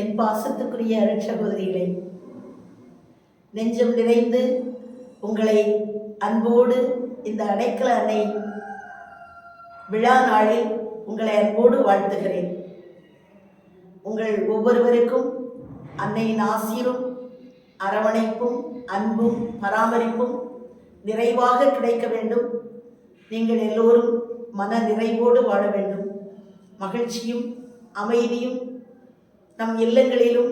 என் பாசத்துக்குரிய அருட்சகோதரிகளே நெஞ்சம் நிறைந்து உங்களை அன்போடு இந்த அடைக்கல அன்னை விழா நாளில் உங்களை அன்போடு வாழ்த்துகிறேன். உங்கள் ஒவ்வொருவருக்கும் அன்னையின் ஆசீரும் அரவணைப்பும் அன்பும் பராமரிப்பும் நிறைவாக கிடைக்க வேண்டும். நீங்கள் எல்லோரும் மன நிறைவோடு வாழ வேண்டும். மகிழ்ச்சியும் அமைதியும் நம் இல்லங்களிலும்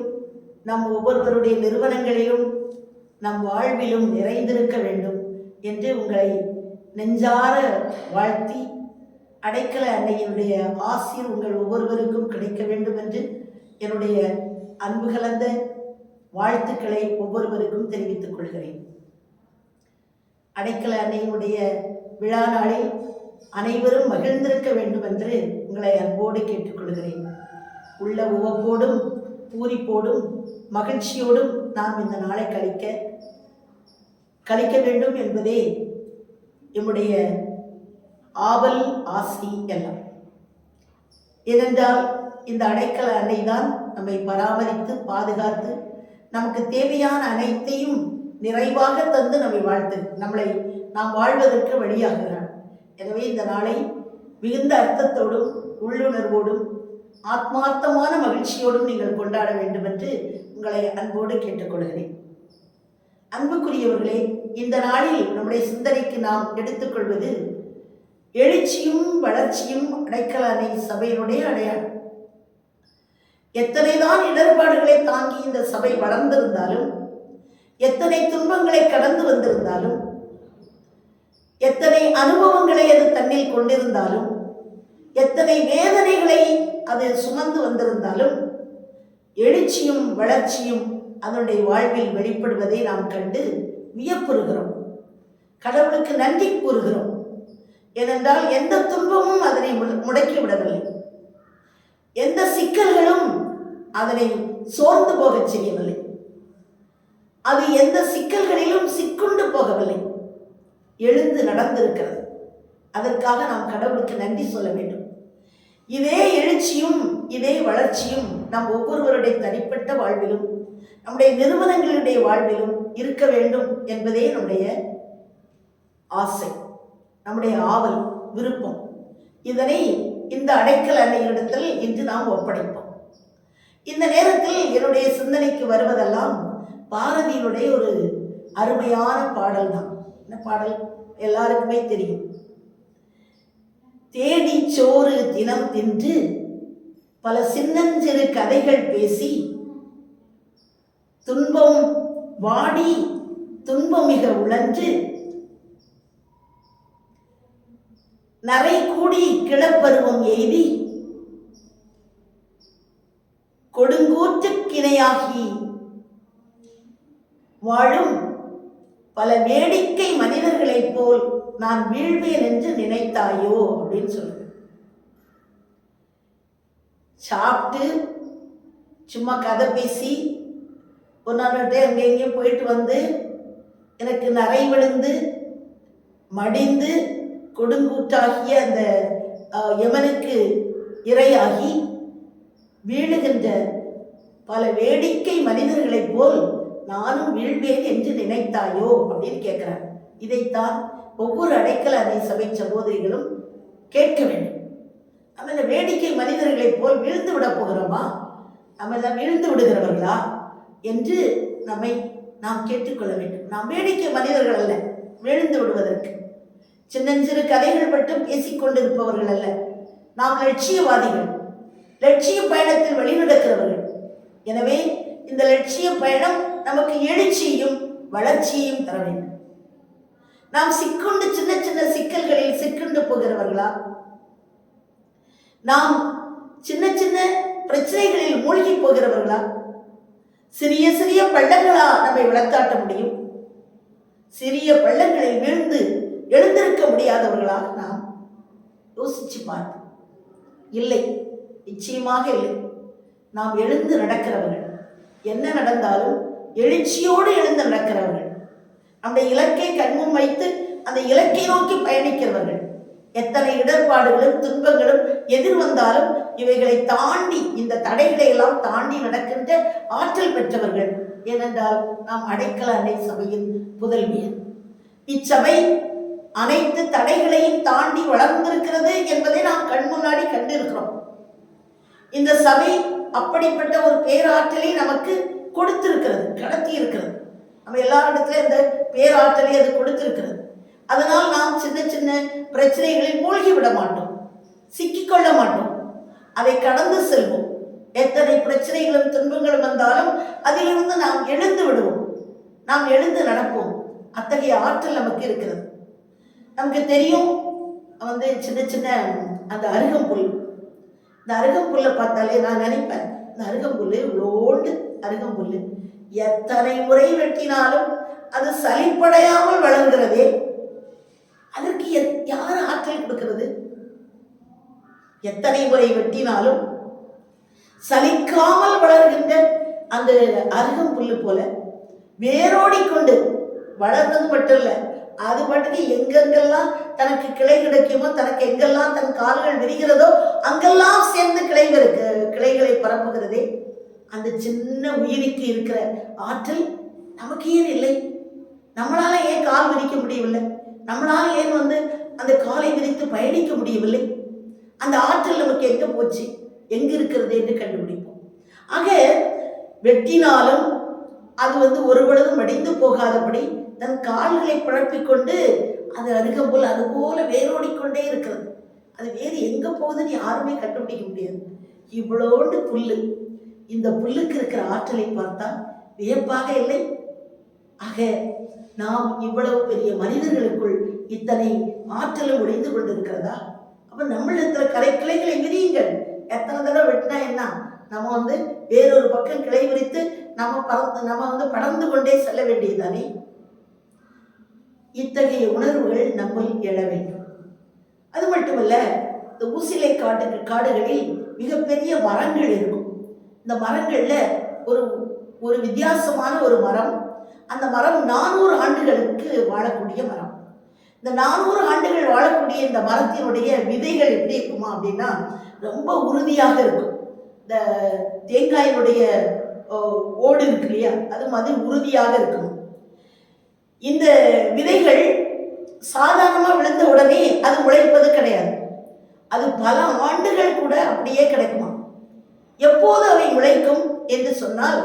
நம் ஒவ்வொருவருடைய நிறுவனங்களிலும் நம் வாழ்விலும் நிறைந்திருக்க வேண்டும் என்று உங்களை நெஞ்சார வாழ்த்தி அடைக்கல அன்னையினுடைய ஆசிர் உங்கள் ஒவ்வொருவருக்கும் கிடைக்க வேண்டும் என்று என்னுடைய அன்பு கலந்த வாழ்த்துக்களை ஒவ்வொருவருக்கும் தெரிவித்துக் கொள்கிறேன். அடைக்கல அன்னையினுடைய விழா நாளில் அனைவரும் மகிழ்ந்திருக்க வேண்டும் என்று உங்களை அன்போடு கேட்டுக்கொள்கிறேன் உள்ள உவப்போடும் பூரிப்போடும் மகிழ்ச்சியோடும் நாம் இந்த நாளை கழிக்க கழிக்க வேண்டும் என்பதே எம்முடைய ஆவல் ஆசை எல்லாம். ஏனென்றால் இந்த அடைக்கல அன்னை தான் நம்மை பராமரித்து பாதுகாத்து நமக்கு தேவையான அனைத்தையும் நிறைவாக தந்து நம்மை வாழ்த்து நம்மளை நாம் வாழ்வதற்கு வழியாகிறார் எனவே இந்த நாளை மிகுந்த அர்த்தத்தோடும் உள்ளுணர்வோடும் ஆத்மார்த்தமான மகிழ்ச்சியோடும் நீங்கள் கொண்டாட வேண்டும் என்று உங்களை அன்போடு கேட்டுக்கொள்கிறேன். அன்புக்குரியவர்களே இந்த நாளில் நம்முடைய சிந்தனைக்கு நாம் எடுத்துக்கொள்வது எழுச்சியும் வளர்ச்சியும் அடைக்கல அன்னை சபையினுடைய அடையாளம். எத்தனைதான் இடர்பாடுகளை தாங்கி இந்த சபை வளர்ந்திருந்தாலும் எத்தனை துன்பங்களை கடந்து வந்திருந்தாலும் எத்தனை அனுபவங்களை அது தன்னில் கொண்டிருந்தாலும் எத்தனை வேதனைகளை அது சுமந்து வந்திருந்தாலும் எழுச்சியும் வளர்ச்சியும் அதனுடைய வாழ்வில் வெளிப்படுவதை நாம் கண்டு வியப்புறுகிறோம். கடவுளுக்கு நன்றி கூறுகிறோம். ஏனென்றால் எந்த துன்பமும் அதனை முடக்கி விடவில்லை எந்த சிக்கல்களும் அதனை சோர்ந்து போகச் செய்யவில்லை. அது எந்த சிக்கல்களிலும் சிக்குண்டு போகவில்லை. எழுந்து நடந்திருக்கிறது. அதற்காக நாம் கடவுளுக்கு நன்றி சொல்ல வேண்டும். இதே எழுச்சியும் இதே வளர்ச்சியும் நம் ஒவ்வொருவருடைய தனிப்பட்ட வாழ்விலும் நம்முடைய நிறுவனங்களுடைய வாழ்விலும் இருக்க வேண்டும் என்பதே நம்முடைய ஆசை நம்முடைய ஆவல் விருப்பம். இதனை இந்த அடைக்கல் அன்னையிடத்தில் இன்று நாம் ஒப்படைப்போம். இந்த நேரத்தில் என்னுடைய சிந்தனைக்கு வருவதெல்லாம் பாரதியினுடைய ஒரு அருமையான பாடல் தான் என்ன பாடல்? எல்லாருக்குமே தெரியும். தேடி சோறு தினம் தின்று பல சின்னஞ்சிறு கதைகள் பேசி துன்பம் வாடி துன்பம் மிக உழன்று நரை கூடி கிளப்பருவம் எய்தி கொடுங்கூற்றுக்கிணையாகி வாழும் பல வேடிக்கை மனிதர்களைப் போல் நான் வீழ்வேன் என்று நினைத்தாயோ அப்படின்னு சொல்லுங்க சாப்பிட்டு சும்மா கதை பேசி ஒரு நாள் அங்கே எங்கேயும் போயிட்டு வந்து எனக்கு நரை விழுந்து மடிந்து கொடுங்கூற்றாகிய அந்த அஹ், யமனுக்கு இரையாகி வீழுகின்ற பல வேடிக்கை மனிதர்களைப் போல் நானும் வீழ்வேன் என்று நினைத்தாயோ அப்படின்னு கேட்கிறார். இதைத்தான் ஒவ்வொரு அடைக்கல அதை சபை சகோதரிகளும் கேட்க வேண்டும். நம்ம இந்த வேடிக்கை மனிதர்களைப் போல் விழுந்து விட போகிறோமா? நம்ம எல்லாம் வீழ்ந்து விடுகிறவர்களா? என்று நம்மை நாம் கேட்டுக்கொள்ள வேண்டும். நாம் வேடிக்கை மனிதர்கள் அல்ல விழுந்து விடுவதற்கு. சின்னஞ்சிறு கதைகள் மட்டும் பேசிக்கொண்டிருப்பவர்கள் அல்ல. நாம் லட்சியவாதிகள் லட்சிய பயணத்தில் வழிநடக்கிறவர்கள் எனவே இந்த லட்சிய பயணம் நமக்கு எழுச்சியையும் வளர்ச்சியையும் தர வேண்டும். நாம் சிக்குண்டு சின்ன சின்ன சிக்கல்களில் சிக்குண்டு போகிறவர்களா? நாம் சின்ன சின்ன பிரச்சனைகளில் மூழ்கி போகிறவர்களா? சிறிய சிறிய பள்ளங்களா நம்மை விளக்காட்ட முடியும்? சிறிய பள்ளங்களில் வீழ்ந்து எழுந்திருக்க முடியாதவர்களாக நாம் யோசிச்சு பார்ப்போம். இல்லை நிச்சயமாக இல்லை. நாம் எழுந்து நடக்கிறவர்கள். என்ன நடந்தாலும் எழுச்சியோடு எழுந்து நடக்கிறவர்கள். நம்முடைய இலக்கை கண்முன் வைத்து அந்த இலக்கை நோக்கி பயணிக்கிறவர்கள். எத்தனை இடர்பாடுகளும் துன்பங்களும் எதிர் வந்தாலும் இவைகளை தாண்டி இந்த தடைகளை எல்லாம் தாண்டி நடக்கின்ற ஆற்றல் பெற்றவர்கள். ஏனென்றால் நாம் அடைக்கல அன்னை சபையின் புதல்வியர். இச்சபை அனைத்து தடைகளையும் தாண்டி வளர்ந்திருக்கிறது என்பதை நாம் கண் முன்னாடி கண்டிருக்கிறோம். இந்த சபை அப்படிப்பட்ட ஒரு பேராற்றலை நமக்கு கொடுத்திருக்கிறது கடத்தி இருக்கிறது நம்ம எல்லா இடத்துலையும் இந்த பேராற்றலை அது கொடுத்திருக்கிறது. அதனால் நாம் சின்ன சின்ன பிரச்சனைகளில் மூழ்கி விட மாட்டோம். சிக்கிக்கொள்ள மாட்டோம். அதை கடந்து செல்வோம். எத்தனை பிரச்சனைகளும் துன்பங்களும் வந்தாலும் அதிலிருந்து நாம் எழுந்து விடுவோம். நாம் எழுந்து நடப்போம். அத்தகைய ஆற்றல் நமக்கு இருக்கிறது. நமக்கு தெரியும் வந்து சின்ன சின்ன அந்த அருகம்புல். இந்த அருகம்புல்லை பார்த்தாலே நான் நினைப்பேன் இந்த அருகம்புல் இவ்வளோண்டு அருகம்புல் எத்தனை முறை வெட்டினாலும் அது சலிப்படையாமல் வளர்கிறதே? அதற்கு எத்- யார் ஆற்றல் கொடுக்கிறது? எத்தனை முறை வெட்டினாலும் சலிக்காமல் வளர்கின்ற அந்த அருகம்புல்லு போல வேரோடிக்கொண்டு வளர்ந்தது மட்டும் இல்லை அது பாட்டுக்கு எங்கெங்கெல்லாம் தனக்கு கிளை கிடைக்குமோ தனக்கு எங்கெல்லாம் தன் கால்கள் விரிகிறதோ அங்கெல்லாம் சேர்ந்து கிளைகளுக்கு கிளைகளை பரப்புகிறதே? அந்த சின்ன உயிருக்கு இருக்கிற ஆற்றல் நமக்கு ஏன் இல்லை? நம்மளால ஏன் கால் விரிக்க முடியவில்லை? நம்மளால ஏன் வந்து அந்த காலை விரித்து பயணிக்க முடியவில்லை? அந்த ஆற்றல் நமக்கு எங்க போச்சு? எங்க இருக்கிறது என்று கண்டுபிடிப்போம். ஆக வெட்டினாலும் அது வந்து ஒரு பொழுதும் மடிந்து போகாதபடி தன் கால்களை பழப்பிக் அது அது அருகம்போல் அது போல வேரோடிக்கொண்டே இருக்கிறது. அது வேறு எங்க போகுதுன்னு யாருமே கண்டுபிடிக்க முடியாது. இவ்வளோண்டு புல்லு. இந்த புல்லுக்கு இருக்கிற ஆற்றலை பார்த்தா வியப்பாக இல்லை. ஆக நாம் இவ்வளவு பெரிய மனிதர்களுக்குள் இத்தனை ஆற்றலும் உடைந்து கொண்டிருக்கிறதா? அப்ப நம்மளிடத்துல கலை கிளைகளை விரியுங்கள் எத்தனை தடவை வெட்டினா என்ன? நம்ம வந்து வேறொரு பக்கம் கிளை விரித்து நம்ம பறந்து நம்ம வந்து படர்ந்து கொண்டே செல்ல வேண்டியதுதானே? இத்தகைய உணர்வுகள் நம்மை எழ வேண்டும். அது மட்டுமல்ல இந்த ஊசிலை காட்டு காடுகளில் மிகப்பெரிய மரங்கள் இருக்கும். இந்த மரங்கள்ல ஒரு ஒரு வித்தியாசமான ஒரு மரம். அந்த மரம் நானூறு ஆண்டுகளுக்கு வாழக்கூடிய மரம். இந்த நானூறு ஆண்டுகள் வாழக்கூடிய இந்த மரத்தினுடைய விதைகள் எப்படி இருக்குமா அப்படின்னா ரொம்ப உறுதியாக இருக்கும். இந்த தேங்காயினுடைய ஓ, ஓடு இருக்கு இல்லையா? அது மாதிரி உறுதியாக இருக்கும். இந்த விதைகள் சாதாரணமாக விழுந்த உடனே அது உழைப்பது கிடையாது. அது பல ஆண்டுகள் கூட அப்படியே கிடைக்கும்? எப்போது அவை முளைக்கும் என்று சொன்னால்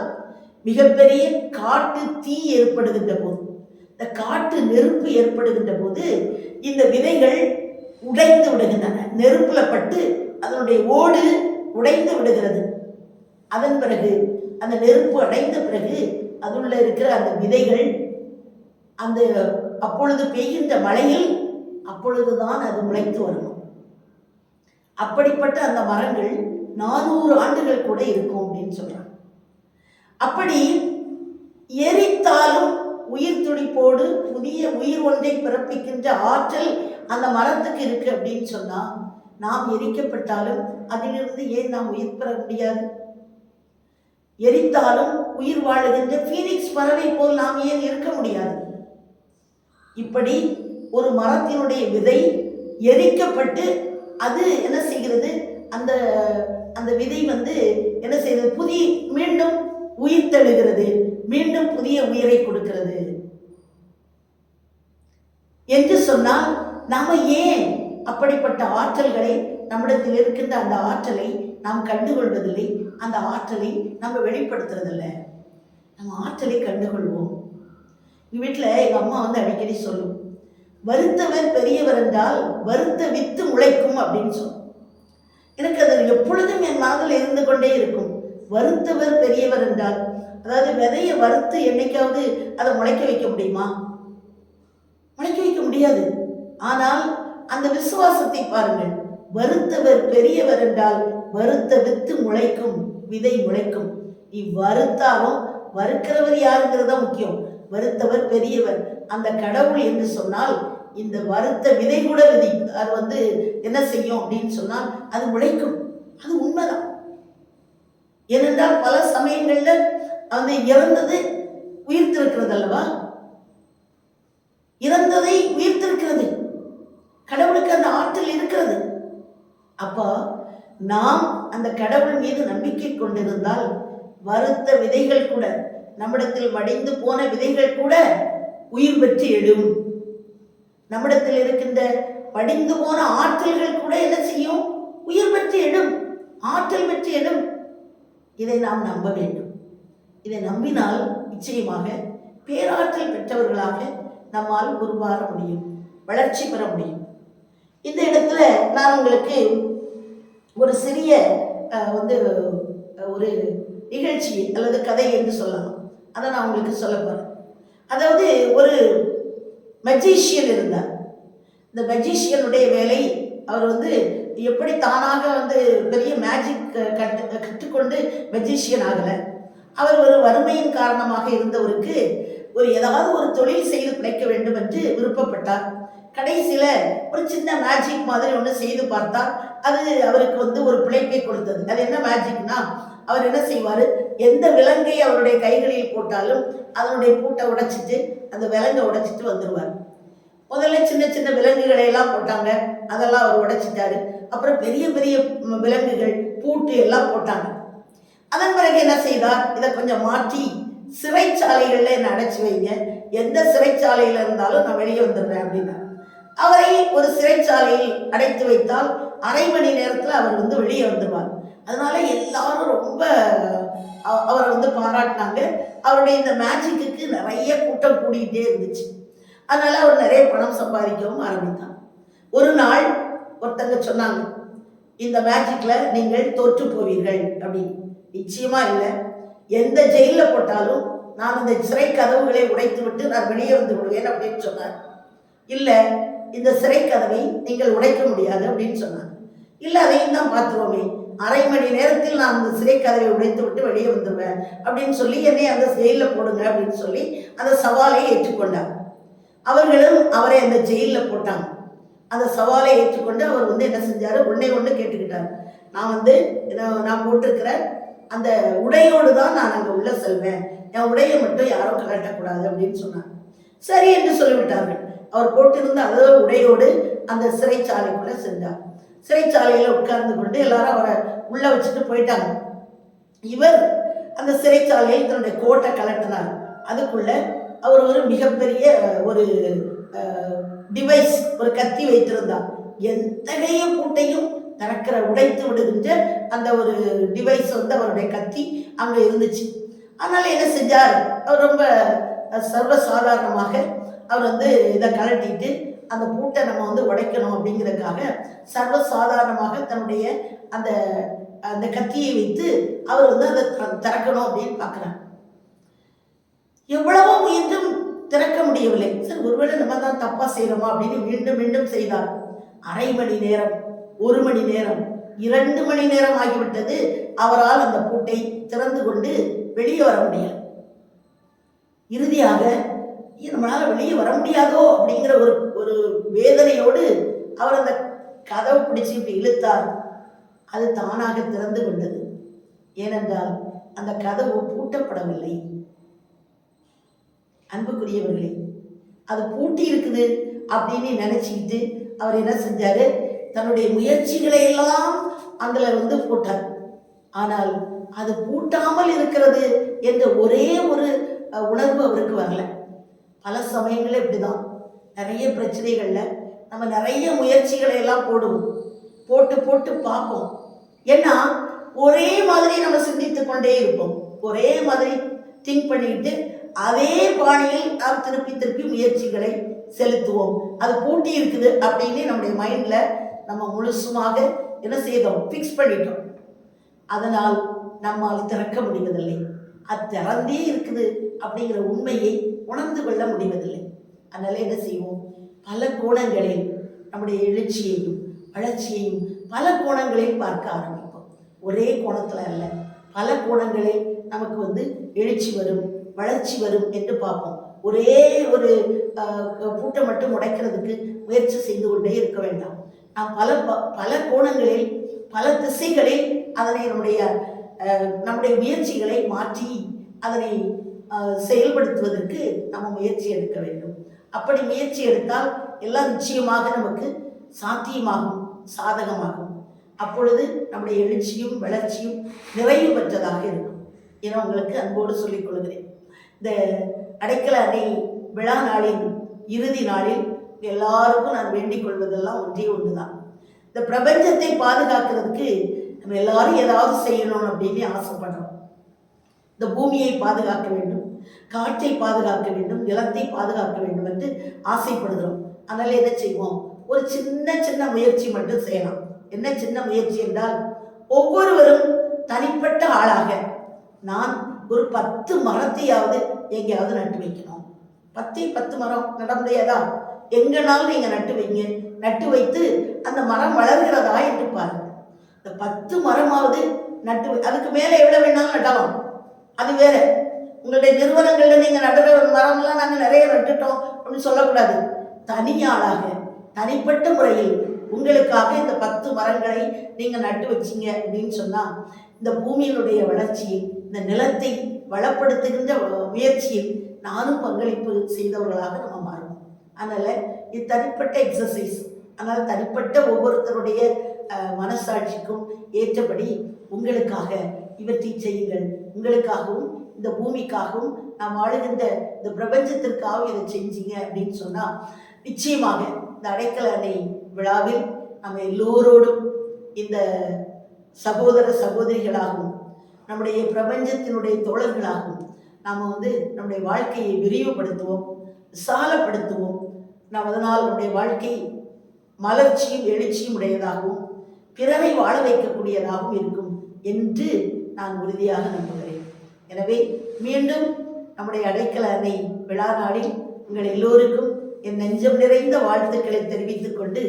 மிகப்பெரிய காட்டு தீ ஏற்படுகின்ற போது இந்த காட்டு நெருப்பு ஏற்படுகின்ற போது இந்த விதைகள் உடைந்து விடுகின்றன. நெருப்புல பட்டு அதனுடைய ஓடு உடைந்து விடுகிறது. அதன் பிறகு அந்த நெருப்பு அடைந்த பிறகு அதுள்ள இருக்கிற அந்த விதைகள் அந்த அப்பொழுது பெய்கின்ற மழையில் அப்பொழுதுதான் அது முளைத்து வரணும் அப்படிப்பட்ட அந்த மரங்கள் நானூறு ஆண்டுகள் கூட இருக்கும் அப்படின்னு சொல்கிறாங்க அப்படி எரித்தாலும் உயிர் துடிப்போடு புதிய உயிர் ஒன்றை பிறப்பிக்கின்ற ஆற்றல் அந்த மரத்துக்கு இருக்கு அப்படின்னு சொன்னால் நாம் எரிக்கப்பட்டாலும் அதிலிருந்து ஏன் நாம் உயிர் பெற முடியாது? எரித்தாலும் உயிர் வாழுகின்ற ஃபீனிக்ஸ் பறவை போல் நாம் ஏன் இருக்க முடியாது? இப்படி ஒரு மரத்தினுடைய விதை எரிக்கப்பட்டு அது என்ன செய்கிறது? அந்த அந்த விதை வந்து என்ன செய்கிறது புதிய மீண்டும் உயிர் தெழுகிறது. மீண்டும் புதிய உயிரை கொடுக்கிறது. என்று சொன்னால் நாம ஏன் அப்படிப்பட்ட ஆற்றல்களை நம்மிடத்தில் இருக்கின்ற அந்த ஆற்றலை நாம் கண்டுகொள்வதில்லை? அந்த ஆற்றலை நம்ம வெளிப்படுத்துறதில்லை. நம்ம ஆற்றலை கண்டுகொள்வோம். எங்கள் வீட்டில் எங்கள் அம்மா வந்து அடிக்கடி சொல்லும் வருத்தவர் பெரியவர் என்றால் வருத்த வித்து முளைக்கும் அப்படின்னு சொல்லும். எனக்கு அது எப்பொழுதும் என் மனதில் இருந்து கொண்டே இருக்கும். வருத்தவர் பெரியவர் என்றால் அதாவது விதையை வறுத்து என்னைக்காவது அதை முளைக்க வைக்க முடியுமா? முளைக்க வைக்க முடியாது. ஆனால் அந்த விசுவாசத்தை பாருங்கள். வருத்தவர் பெரியவர் என்றால் வருத்த வித்து முளைக்கும் விதை முளைக்கும். இவ்வறுத்தாலும் வறுக்கிறவர் யாருங்கிறது தான் முக்கியம். வருத்தவர் பெரியவர். அந்த கடவுள் என்று சொன்னால் இந்த வருத்த விதை கூட விதி. அது வந்து என்ன செய்யும் அப்படின்னு சொன்னால் அது உழைக்கும் அது உண்மைதான். ஏனென்றால் பல சமயங்களில் அந்த இறந்தது உயிர்த்திருக்கிறது அல்லவா? இறந்ததை உயிர்த்திருக்கிறது. கடவுளுக்கு அந்த ஆற்றல் இருக்கிறது. அப்போ நாம் அந்த கடவுள் மீது நம்பிக்கை கொண்டிருந்தால் வருத்த விதைகள் கூட நம்மிடத்தில் மடிந்து போன விதைகள் கூட உயிர் பெற்று எழும். நம்மிடத்தில் இருக்கின்ற படிந்து போன ஆற்றல்கள் கூட என்ன செய்யும்? உயிர் பெற்று எழும். ஆற்றல் பெற்று எழும். இதை நாம் நம்ப வேண்டும். இதை நம்பினால் நிச்சயமாக பேராற்றல் பெற்றவர்களாக நம்மால் உருவாக முடியும். வளர்ச்சி பெற முடியும். இந்த இடத்துல நான் உங்களுக்கு ஒரு சிறிய வந்து ஒரு நிகழ்ச்சி அல்லது கதை என்று சொல்லலாம். அதை நான் உங்களுக்கு சொல்ல போகிறேன் அதாவது ஒரு மெஜிஷியன் இருந்தார். இந்த மெஜிஷியனுடைய வேலை அவர் வந்து எப்படி தானாக வந்து பெரிய மேஜிக் கற்று கற்றுக்கொண்டு மெஜிஷியன் ஆகலை. அவர் ஒரு வறுமையின் காரணமாக இருந்தவருக்கு ஒரு ஏதாவது ஒரு தொழில் செய்து பிழைக்க வேண்டும் என்று விருப்பப்பட்டார். கடைசியில் ஒரு சின்ன மேஜிக் மாதிரி ஒன்று செய்து பார்த்தார். அது அவருக்கு வந்து ஒரு பிழைப்பை கொடுத்தது. அது என்ன மேஜிக்னா அவர் என்ன செய்வார்? எந்த விலங்கை அவருடைய கைகளில் போட்டாலும் அதனுடைய பூட்டை உடைச்சிட்டு அந்த விலங்கை உடைச்சிட்டு வந்துடுவார் முதல்ல சின்ன சின்ன விலங்குகளை எல்லாம் போட்டாங்க. அதெல்லாம் அவர் உடைச்சிட்டாரு. அப்புறம் பெரிய பெரிய விலங்குகள் பூட்டு எல்லாம் போட்டாங்க. அதன் பிறகு என்ன செய்தார்? இதை கொஞ்சம் மாற்றி சிறைச்சாலைகளில் என்னை அடைச்சி வைங்க. எந்த சிறைச்சாலையில் இருந்தாலும் நான் வெளியே வந்துடுறேன் அப்படின்னார் அவரை ஒரு சிறைச்சாலையில் அடைத்து வைத்தால் அரை மணி நேரத்தில் அவர் வந்து வெளியே வந்துடுவார். அதனால எல்லாரும் ரொம்ப அவரை வந்து பாராட்டினாங்க. அவருடைய இந்த மேஜிக்கு நிறைய கூட்டம் கூடிக்கிட்டே இருந்துச்சு. அதனால அவர் நிறைய பணம் சம்பாதிக்கவும் ஆரம்பித்தார். ஒரு நாள் ஒருத்தங்க சொன்னாங்க இந்த மேஜிக்ல நீங்கள் தோற்று போவீர்கள் அப்படின்னு. நிச்சயமா இல்லை. எந்த ஜெயில போட்டாலும் நான் இந்த சிறை கதவுகளை உடைத்து விட்டு நான் வெளியே வந்து விடுவேன் அப்படின்னு சொன்னார். இல்லை இந்த சிறை கதவை நீங்கள் உடைக்க முடியாது அப்படின்னு சொன்னார். இல்லை அதையும் தான் பார்த்துருவோமே. அரை மணி நேரத்தில் நான் அந்த சிறை கதவை உடைத்து விட்டு வெளியே வந்துடுவேன். அப்படின்னு சொல்லி என்னை அந்த ஜெயிலில் போடுங்க அப்படின்னு சொல்லி அந்த சவாலை ஏற்றுக்கொண்டார். அவர்களும் அவரை அந்த ஜெயிலில் போட்டாங்க. அந்த சவாலை ஏற்றுக்கொண்டு அவர் வந்து என்ன செஞ்சார்? உன்னை ஒன்று கேட்டுக்கிட்டார். நான் வந்து நான் நான் போட்டிருக்கிற அந்த உடையோடு தான் நான் அங்கே உள்ளே செல்வேன். என் உடையை மட்டும் யாரும் கலட்டக்கூடாது அப்படின்னு சொன்னார். சரி என்று சொல்லிவிட்டார்கள். அவர் போட்டிருந்த அதே உடையோடு அந்த சிறைச்சாலைக்குள்ளே சென்றார். சிறைச்சாலையில் உட்கார்ந்து கொண்டு எல்லாரும் அவரை உள்ளே வச்சுட்டு போயிட்டாங்க. இவர் அந்த சிறைச்சாலையில் தன்னுடைய கோட்டை கலட்டினார் அதுக்குள்ள அவர் ஒரு மிகப்பெரிய ஒரு டிவைஸ் ஒரு கத்தி வைத்திருந்தார். எத்தகைய கூட்டையும் திறக்கிற உடைத்து விடுகின்ற அந்த ஒரு டிவைஸ் வந்து அவருடைய கத்தி அங்கே இருந்துச்சு. அதனால் என்ன செஞ்சார்? அவர் ரொம்ப சர்வசாதாரணமாக அவர் வந்து இதை கலட்டிட்டு அந்த பூட்டை நம்ம வந்து உடைக்கணும் அப்படிங்கிறதுக்காக சர்வசாதாரணமாக தன்னுடைய அந்த அந்த கத்தியை வைத்து அவர் வந்து அதை திறக்கணும் அப்படின்னு பார்க்குறார். எவ்வளவோ முயன்றும் திறக்க முடியவில்லை. சரி ஒருவேளை நம்ம தான் தப்பா செய்யறோமா அப்படின்னு மீண்டும் மீண்டும் செய்தார். அரை மணி நேரம் ஒரு மணி நேரம் இரண்டு மணி நேரம் ஆகிவிட்டது அவரால் அந்த பூட்டை திறந்து கொண்டு வெளியே வர முடியல. இறுதியாக நம்மளால் வெளியே வர முடியாதோ? அப்படிங்கிற ஒரு ஒரு வேதனையோடு அவர் அந்த கதவை பிடிச்சி இப்படி இழுத்தார். அது தானாக திறந்து கொண்டது. ஏனென்றால் அந்த கதவு பூட்டப்படவில்லை. அன்புக்குரியவர்களே அது பூட்டி இருக்குது அப்படின்னு நினைச்சுக்கிட்டு அவர் என்ன செஞ்சார்? தன்னுடைய முயற்சிகளை எல்லாம் அதில் வந்து போட்டார். ஆனால் அது பூட்டாமல் இருக்கிறது என்ற ஒரே ஒரு உணர்வு அவருக்கு வரல. பல சமயங்களில் இப்படிதான். நிறைய பிரச்சனைகளில் நம்ம நிறைய முயற்சிகளை எல்லாம் போடுவோம். போட்டு போட்டு பார்ப்போம். ஏன்னா ஒரே மாதிரி நம்ம சிந்தித்து கொண்டே இருப்போம். ஒரே மாதிரி திங்க் பண்ணிட்டு அதே பாணியில் நாம் திருப்பி திருப்பி முயற்சிகளை செலுத்துவோம். அது பூட்டி இருக்குது அப்படின்னு நம்முடைய மைண்டில் நம்ம முழுசுமாக என்ன செய்தோம்? ஃபிக்ஸ் பண்ணிட்டோம். அதனால் நம்மால் திறக்க முடிவதில்லை. அது திறந்தே இருக்குது அப்படிங்கிற உண்மையை உணர்ந்து கொள்ள முடிவதில்லை. அதனால என்ன செய்வோம்? பல கோணங்களில் நம்முடைய எழுச்சியையும் வளர்ச்சியையும் பல கோணங்களில் பார்க்க ஆரம்பிப்போம். ஒரே கோணத்தில் அல்ல பல கோணங்களில் நமக்கு வந்து எழுச்சி வரும் வளர்ச்சி வரும் என்று பார்ப்போம். ஒரே ஒரு பூட்டை மட்டும் உடைக்கிறதுக்கு முயற்சி செய்து கொண்டே இருக்க வேண்டாம். நாம் பல ப- பல கோணங்களில் பல திசைகளில் அதனை நம்முடைய நம்முடைய முயற்சிகளை மாற்றி அதனை செயல்படுத்துவதற்கு நம்ம முயற்சி எடுக்க வேண்டும். அப்படி முயற்சி எடுத்தால் எல்லாம் நிச்சயமாக நமக்கு சாத்தியமாகும் சாதகமாகும். அப்பொழுது நம்முடைய எழுச்சியும் வளர்ச்சியும் நிறைவு பெற்றதாக இருக்கும். என உங்களுக்கு அன்போடு சொல்லிக் கொள்கிறேன். இந்த அடைக்கல அணை விழா நாளின் இறுதி நாளில் எல்லாருக்கும் நான் வேண்டிக் கொள்வதெல்லாம் ஒன்றே ஒன்று தான் இந்த பிரபஞ்சத்தை பாதுகாக்கிறதுக்கு நம்ம எல்லாரும் ஏதாவது செய்யணும் அப்படின்னு ஆசைப்படுறோம். இந்த பூமியை பாதுகாக்க வேண்டும். காற்றை பாதுகாக்க வேண்டும் நிலத்தை பாதுகாக்க வேண்டும் என்று ஆசைப்படுகிறோம். அதனால என்ன செய்வோம்? ஒரு சின்ன சின்ன முயற்சி மட்டும் செய்யலாம். என்ன சின்ன முயற்சி என்றால் ஒவ்வொருவரும் தனிப்பட்ட ஆளாக நான் ஒரு பத்து மரத்தையாவது எங்கேயாவது நட்டு வைக்கணும். பத்தே பத்து மரம் நட முடியாதா? எங்கனாலும் நீங்கள் நட்டு வைங்க. நட்டு வைத்து அந்த மரம் வளர்கிறதா என்று பாருங்க. இந்த பத்து மரமாவது நட்டு அதுக்கு மேலே எவ்வளோ வேணாலும் நட்டலாம். அது வேற. உங்களுடைய நிறுவனங்களில் நீங்கள் நடுற மரம்லாம் நாங்கள் நிறைய நட்டுட்டோம் அப்படின்னு சொல்லக்கூடாது. தனியாளாக தனிப்பட்ட முறையில் உங்களுக்காக இந்த பத்து மரங்களை நீங்கள் நட்டு வச்சீங்க அப்படின்னு சொன்னால் இந்த பூமியினுடைய வளர்ச்சி இந்த நிலத்தை வளப்படுத்துகின்ற முயற்சியில் நானும் பங்களிப்பு செய்தவர்களாக நம்ம மாறுவோம். அதனால் இது தனிப்பட்ட எக்ஸசைஸ் அதனால் தனிப்பட்ட ஒவ்வொருத்தருடைய மனசாட்சிக்கும் ஏற்றபடி உங்களுக்காக இவற்றை செய்யுங்கள். உங்களுக்காகவும் இந்த பூமிக்காகவும் நாம் வாழுகின்ற இந்த பிரபஞ்சத்திற்காகவும் இதை செஞ்சீங்க அப்படின்னு சொன்னால் நிச்சயமாக இந்த அடைக்கல அணை விழாவில் நம்ம எல்லோரோடும் இந்த சகோதர சகோதரிகளாகவும் நம்முடைய பிரபஞ்சத்தினுடைய தோழர்களாகவும் நாம் வந்து நம்முடைய வாழ்க்கையை விரிவுபடுத்துவோம் விசாலப்படுத்துவோம். நாம் அதனால் நம்முடைய வாழ்க்கை மலர்ச்சியும் எழுச்சியும் உடையதாகவும் பிறரை வாழ வைக்கக்கூடியதாகவும் இருக்கும் என்று நான் உறுதியாக நம்புகிறேன். எனவே மீண்டும் நம்முடைய அடைக்கல அன்னை விழா நாளில் உங்கள் எல்லோருக்கும் என் நெஞ்சம் நிறைந்த வாழ்த்துக்களை தெரிவித்துக் கொண்டு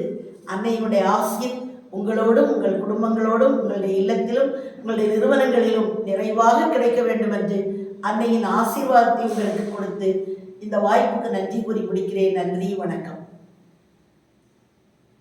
அன்னையினுடைய ஆசிர் உங்களோடும் உங்கள் குடும்பங்களோடும் உங்களுடைய இல்லத்திலும் உங்களுடைய நிறுவனங்களிலும் நிறைவாக கிடைக்க வேண்டும் என்று அன்னையின் ஆசீர்வாதத்தை உங்களுக்கு கொடுத்து இந்த வாய்ப்புக்கு நன்றி கூறி முடிக்கிறேன். நன்றி வணக்கம்.